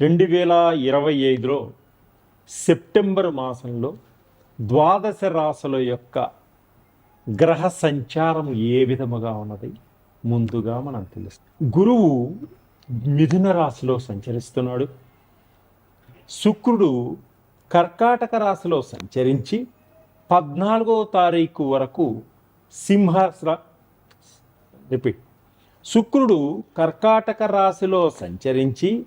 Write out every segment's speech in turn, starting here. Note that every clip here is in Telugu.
రెండు వేల ఇరవై ఐదులో సెప్టెంబర్ మాసంలో ద్వాదశ రాశుల యొక్క గ్రహ సంచారం ఏ విధముగా ఉన్నది? ముందుగా మనం తెలుస్తుంది గురువు మిథున రాశిలో సంచరిస్తున్నాడు. శుక్రుడు కర్కాటక రాశిలో సంచరించి పద్నాలుగో తారీఖు వరకు సింహ రిపీట్. శుక్రుడు కర్కాటక రాశిలో సంచరించి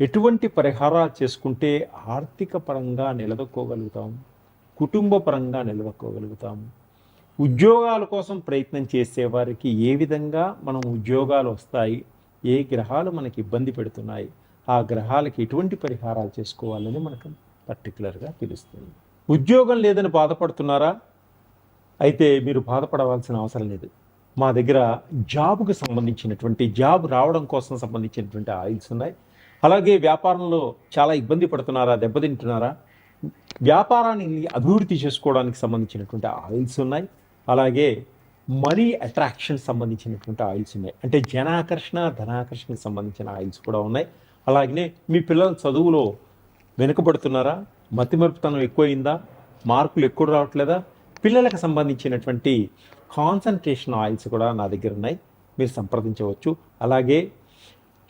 ఎటువంటి పరిహారాలు చేసుకుంటే ఆర్థిక పరంగా నిలదొక్కోగలుగుతాం కుటుంబ పరంగా నిలదొక్కోగలుగుతాం. ఉద్యోగాల కోసం ప్రయత్నం చేసేవారికి ఏ విధంగా మనం ఉద్యోగాలు వస్తాయి ఏ గ్రహాలు మనకి ఇబ్బంది పెడుతున్నాయి ఆ గ్రహాలకి ఎటువంటి పరిహారాలు చేసుకోవాలని మనకు పర్టికులర్గా తెలుస్తుంది. ఉద్యోగం లేదని బాధపడుతున్నారా? అయితే మీరు బాధపడవలసిన అవసరం లేదు. మా దగ్గర జాబ్కు సంబంధించినటువంటి జాబ్ రావడం కోసం సంబంధించినటువంటి ఆయిల్స్ ఉన్నాయి. అలాగే వ్యాపారంలో చాలా ఇబ్బంది పడుతున్నారా దెబ్బతింటున్నారా? వ్యాపారాన్ని అభివృద్ధి చేసుకోవడానికి సంబంధించినటువంటి ఆయిల్స్ ఉన్నాయి. అలాగే మనీ అట్రాక్షన్ సంబంధించినటువంటి ఆయిల్స్ ఉన్నాయి. అంటే జనాకర్షణ ధనాకర్షణకి సంబంధించిన ఆయిల్స్ కూడా ఉన్నాయి. అలాగే మీ పిల్లల చదువులో వెనుకబడుతున్నారా? మతిమరుపుతనం ఎక్కువైందా? మార్కులు ఎక్కువ రావట్లేదా? పిల్లలకు సంబంధించినటువంటి కాన్సన్ట్రేషన్ ఆయిల్స్ కూడా నా దగ్గర ఉన్నాయి. మీరు సంప్రదించవచ్చు. అలాగే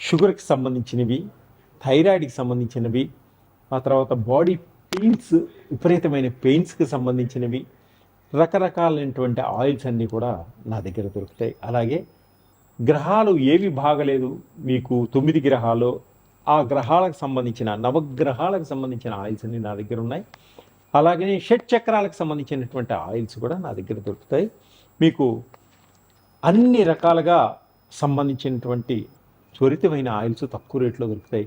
షుగర్కి సంబంధించినవి థైరాయిడ్కి సంబంధించినవి ఆ తర్వాత బాడీ పెయిన్స్ విపరీతమైన పెయిన్స్కి సంబంధించినవి రకరకాలైనటువంటి ఆయిల్స్ అన్నీ కూడా నా దగ్గర దొరుకుతాయి. అలాగే గ్రహాలు ఏవి బాగలేదు మీకు తొమ్మిది గ్రహాలు ఆ గ్రహాలకు సంబంధించిన నవగ్రహాలకు సంబంధించిన ఆయిల్స్ అన్నీ నా దగ్గర ఉన్నాయి. అలాగే షట్ చక్రాలకు సంబంధించినటువంటి ఆయిల్స్ కూడా నా దగ్గర దొరుకుతాయి. మీకు అన్ని రకాలుగా సంబంధించినటువంటి త్వరితమైన ఆయిల్స్ తక్కువ రేట్లో దొరుకుతాయి.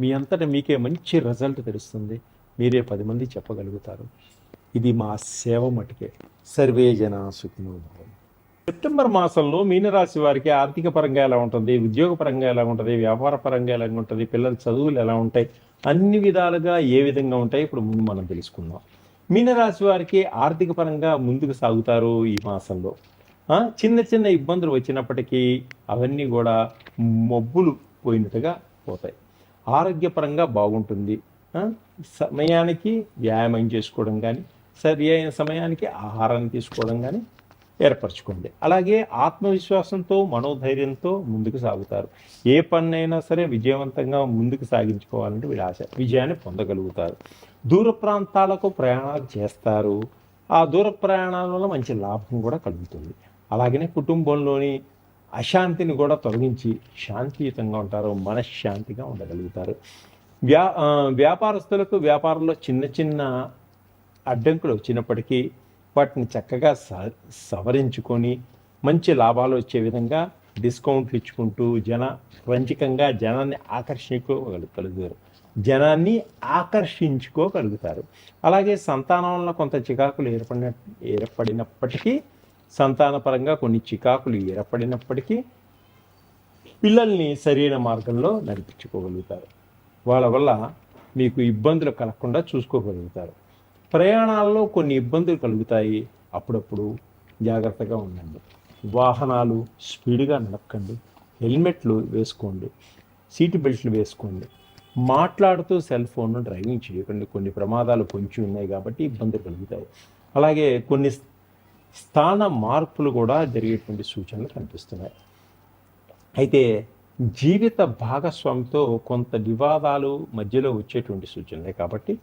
మీ అంతటా మీకే మంచి రిజల్ట్ తెలుస్తుంది. మీరే పది మంది చెప్పగలుగుతారు. ఇది మా సేవ మటుకే. సర్వే జన సెప్టెంబర్ మాసంలో మీనరాశి వారికి ఆర్థిక పరంగా ఎలా ఉంటుంది? ఉద్యోగ పరంగా ఎలా ఉంటుంది? వ్యాపార పరంగా ఎలా ఉంటుంది? పిల్లల చదువులు ఎలా ఉంటాయి? అన్ని విధాలుగా ఏ విధంగా ఉంటాయి? ఇప్పుడు ముందు మనం తెలుసుకుందాం. మీనరాశి వారికి ఆర్థిక పరంగా ముందుకు సాగుతారు ఈ మాసంలో. చిన్న చిన్న ఇబ్బందులు వచ్చినప్పటికీ అవన్నీ కూడా మబ్బులు పోయినట్టుగా పోతాయి. ఆరోగ్యపరంగా బాగుంటుంది. సమయానికి వ్యాయామం చేసుకోవడం కానీ సరి అయిన సమయానికి ఆహారాన్ని తీసుకోవడం కానీ ఏర్పరచుకోండి. అలాగే ఆత్మవిశ్వాసంతో మనోధైర్యంతో ముందుకు సాగుతారు. ఏ పన్నైనా సరే విజయవంతంగా ముందుకు సాగించుకోవాలంటే వీళ్ళ ఆశ. విజయాన్ని పొందగలుగుతారు. దూర ప్రాంతాలకు ప్రయాణాలు చేస్తారు. ఆ దూర ప్రయాణాల వల్ల మంచి లాభం కూడా కలుగుతుంది. అలాగనే కుటుంబంలోని అశాంతిని కూడా తొలగించి శాంతియుతంగా ఉంటారు మనశ్శాంతిగా ఉండగలుగుతారు. వ్యా వ్యాపారస్తులకు వ్యాపారంలో చిన్న చిన్న అడ్డంకులు వచ్చినప్పటికీ వాటిని చక్కగా స సవరించుకొని మంచి లాభాలు వచ్చే విధంగా డిస్కౌంట్లు ఇచ్చుకుంటూ జన రంజకంగా జనాన్ని ఆకర్షించుకోగలుగుతారు. జనాన్ని ఆకర్షించుకోగలుగుతారు. అలాగే సంతానం వల్ల కొంత చికాకులు ఏర్పడిన ఏర్పడినప్పటికీ సంతానపరంగా కొన్ని చికాకులు ఏర్పడినప్పటికీ పిల్లల్ని సరైన మార్గంలో నడిపించుకోగలుగుతారు. వాళ్ళ వల్ల మీకు ఇబ్బందులు కలగకుండా చూసుకోగలుగుతారు. ప్రయాణాల్లో కొన్ని ఇబ్బందులు కలుగుతాయి. అప్పుడప్పుడు జాగ్రత్తగా ఉండండి. వాహనాలు స్పీడ్గా నడపకండి. హెల్మెట్లు వేసుకోండి. సీటు బెల్ట్లు వేసుకోండి. మాట్లాడుతూ సెల్ ఫోన్ను డ్రైవింగ్ చేయకండి. కొన్ని ప్రమాదాలు పొంచి ఉన్నాయి కాబట్టి ఇబ్బందులు కలుగుతాయి. అలాగే కొన్ని స్థాన మార్పులు కూడా జరిగేటువంటి సూచనలు కనిపిస్తున్నాయి. అయితే జీవిత భాగస్వామితో కొంత వివాదాలు మధ్యలో వచ్చేటువంటి సూచనలే కాబట్టి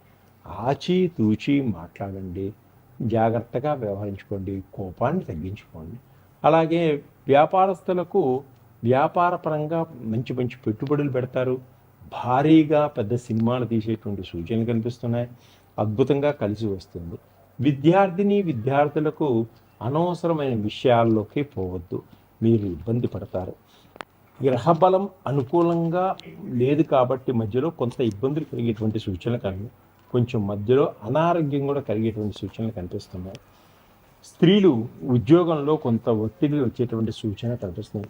ఆచి తూచి మాట్లాడండి జాగ్రత్తగా వ్యవహరించుకోండి కోపాన్ని తగ్గించుకోండి. అలాగే వ్యాపారస్తులకు వ్యాపారపరంగా మంచి మంచి పెట్టుబడులు పెడతారు. భారీగా పెద్ద సినిమాలు తీసేటువంటి సూచనలు కనిపిస్తున్నాయి. అద్భుతంగా కలిసి వస్తుంది. విద్యార్థిని విద్యార్థులకు అనవసరమైన విషయాల్లోకి పోవద్దు. మీరు ఇబ్బంది పడతారు. గ్రహబలం అనుకూలంగా లేదు కాబట్టి మధ్యలో కొంత ఇబ్బందులు కలిగేటువంటి సూచనలు కానీ కొంచెం మధ్యలో అనారోగ్యం కూడా కలిగేటువంటి సూచనలు కనిపిస్తున్నాయి. స్త్రీలు ఉద్యోగంలో కొంత ఒత్తిడి వచ్చేటువంటి సూచన కనిపిస్తున్నాయి.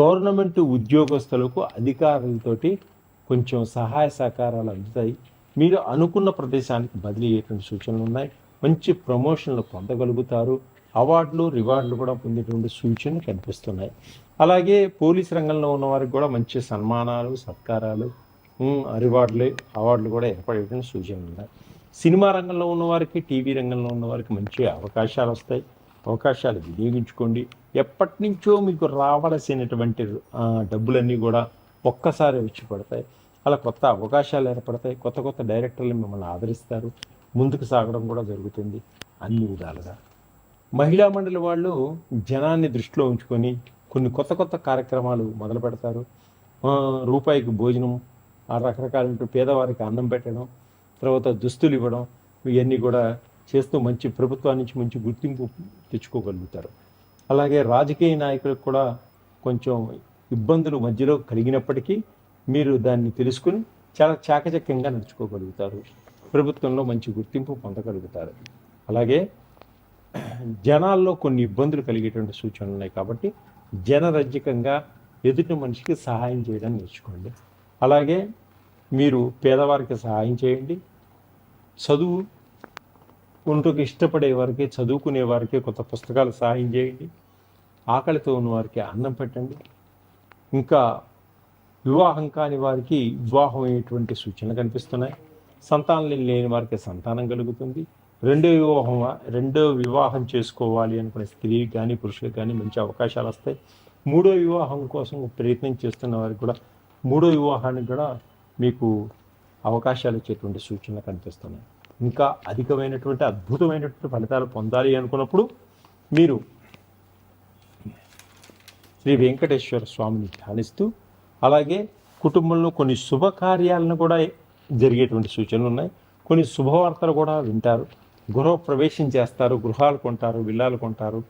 గవర్నమెంట్ ఉద్యోగస్తులకు అధికారులతోటి కొంచెం సహాయ సహకారాలు అందుతాయి. మీరు అనుకున్న ప్రదేశానికి బదిలీ అయ్యేటువంటి సూచనలు ఉన్నాయి. మంచి ప్రమోషన్లు పొందగలుగుతారు. అవార్డులు రివార్డులు కూడా పొందేటువంటి సూచనలు కనిపిస్తున్నాయి. అలాగే పోలీస్ రంగంలో ఉన్న వారికి కూడా మంచి సన్మానాలు సత్కారాలు రివార్డులు అవార్డులు కూడా ఏర్పడేటువంటి సూచనలు ఉన్నాయి. సినిమా రంగంలో ఉన్నవారికి టీవీ రంగంలో ఉన్నవారికి మంచి అవకాశాలు వస్తాయి. అవకాశాలు వినియోగించుకోండి. ఎప్పటి నుంచో మీకు రావలసినటువంటి డబ్బులన్నీ కూడా ఒక్కసారి వచ్చి పడతాయి. అలా కొత్త అవకాశాలు ఏర్పడతాయి. కొత్త కొత్త డైరెక్టర్లు మిమ్మల్ని ఆదరిస్తారు. ముందుకు సాగడం కూడా జరుగుతుంది. అన్ని విధాలుగా. మహిళా మండలి వాళ్ళు జనాన్ని దృష్టిలో ఉంచుకొని కొన్ని కొత్త కొత్త కార్యక్రమాలు మొదలు పెడతారు. రూపాయికి భోజనం ఆ రకరకాల పేదవారికి అన్నం పెట్టడం తర్వాత దుస్తులు ఇవ్వడం ఇవన్నీ కూడా చేస్తూ మంచి ప్రభుత్వం నుంచి మంచి గుర్తింపు తెచ్చుకోగలుగుతారు. అలాగే రాజకీయ నాయకులకు కూడా కొంచెం ఇబ్బందులు మధ్యలో కలిగినప్పటికీ మీరు దాన్ని తెలుసుకుని చాలా చాకచక్యంగా నడుచుకోగలుగుతారు. ప్రభుత్వంలో మంచి గుర్తింపు పొందగలుగుతారు. అలాగే జనాల్లో కొన్ని ఇబ్బందులు కలిగేటువంటి సూచనలు ఉన్నాయి కాబట్టి జనరజ్యకంగా ఎదుటి మనిషికి సహాయం చేయడం నేర్చుకోండి. అలాగే మీరు పేదవారికి సహాయం చేయండి. చదువు ఉంటూకి ఇష్టపడే వారికి చదువుకునే వారికి కొత్త పుస్తకాలు సహాయం చేయండి. ఆకలితో ఉన్న వారికి అన్నం పెట్టండి. ఇంకా వివాహం కాని వారికి వివాహం అయ్యేటువంటి సూచనలు కనిపిస్తున్నాయి. సంతానం లేని వారికి సంతానం కలుగుతుంది. రెండో వివాహం రెండో వివాహం చేసుకోవాలి అనుకునే స్త్రీకి కానీ పురుషులకు కానీ మంచి అవకాశాలు వస్తాయి. మూడో వివాహం కోసం ప్రయత్నం చేస్తున్న వారికి కూడా మూడో వివాహానికి కూడా మీకు అవకాశాలు ఇచ్చేటువంటి సూచనలు కనిపిస్తున్నాయి. ఇంకా అధికమైనటువంటి అద్భుతమైనటువంటి ఫలితాలు పొందాలి అనుకున్నప్పుడు మీరు శ్రీ వెంకటేశ్వర స్వామిని ధ్యానిస్తూ అలాగే కుటుంబంలో కొన్ని శుభకార్యాలను కూడా జరిగేటువంటి సూచనలు ఉన్నాయి. కొన్ని శుభవార్తలు కూడా వింటారు. గృహ ప్రవేశం చేస్తారు గృహాలు కొంటారు విల్లాలు కొంటారు.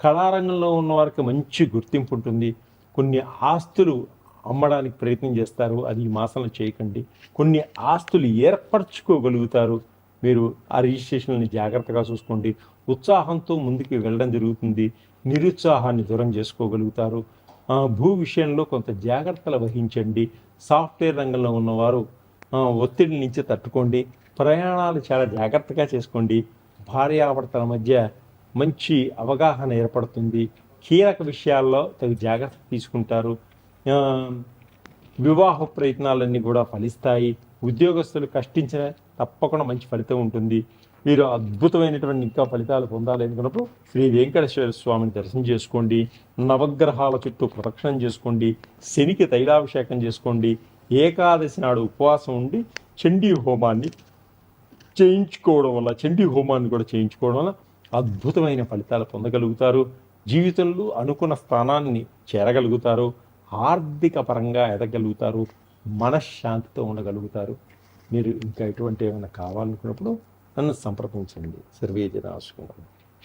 కళారంగంలో ఉన్న వారికి మంచి గుర్తింపు ఉంటుంది. కొన్ని ఆస్తులు అమ్మడానికి ప్రయత్నం చేస్తారు. అది ఈ మాసంలో చేయకండి. కొన్ని ఆస్తులు ఏర్పరచుకోగలుగుతారు. మీరు ఆ రిజిస్ట్రేషన్ని జాగ్రత్తగా చూసుకోండి. ఉత్సాహంతో ముందుకు వెళ్ళడం జరుగుతుంది. నిరుత్సాహాన్ని దూరం చేసుకోగలుగుతారు. భూ విషయంలో కొంత జాగ్రత్తలు వహించండి. సాఫ్ట్వేర్ రంగంలో ఉన్నవారు ఒత్తిడి నుంచి తట్టుకోండి. ప్రయాణాలు చాలా జాగ్రత్తగా చేసుకోండి. భార్యాభర్తల మధ్య మంచి అవగాహన ఏర్పడుతుంది. కీలక విషయాల్లో తగు జాగ్రత్త తీసుకుంటారు. వివాహ ప్రయత్నాలన్నీ కూడా ఫలిస్తాయి. ఉద్యోగస్తులు కష్టించిన తప్పకుండా మంచి ఫలితం ఉంటుంది. మీరు అద్భుతమైనటువంటి ఇంకా ఫలితాలు పొందాలి అనుకున్నప్పుడు శ్రీ వెంకటేశ్వర స్వామిని దర్శనం చేసుకోండి. నవగ్రహాల చుట్టూ ప్రదక్షిణం చేసుకోండి. శనికి తైలాభిషేకం చేసుకోండి. ఏకాదశి నాడు ఉపవాసం ఉండి చండీ హోమాన్ని చేయించుకోవడం వల్ల చండీ హోమాన్ని కూడా చేయించుకోవడం వల్ల అద్భుతమైన ఫలితాలు పొందగలుగుతారు. జీవితంలో అనుకున్న స్థానాన్ని చేరగలుగుతారు. ఆర్థిక పరంగా ఎదగలుగుతారు. మనశ్శాంతితో ఉండగలుగుతారు. మీరు ఇంకా ఎటువంటి ఏమైనా కావాలనుకున్నప్పుడు నన్ను సంప్రదించండి. సర్వే జనాశుకున్నాను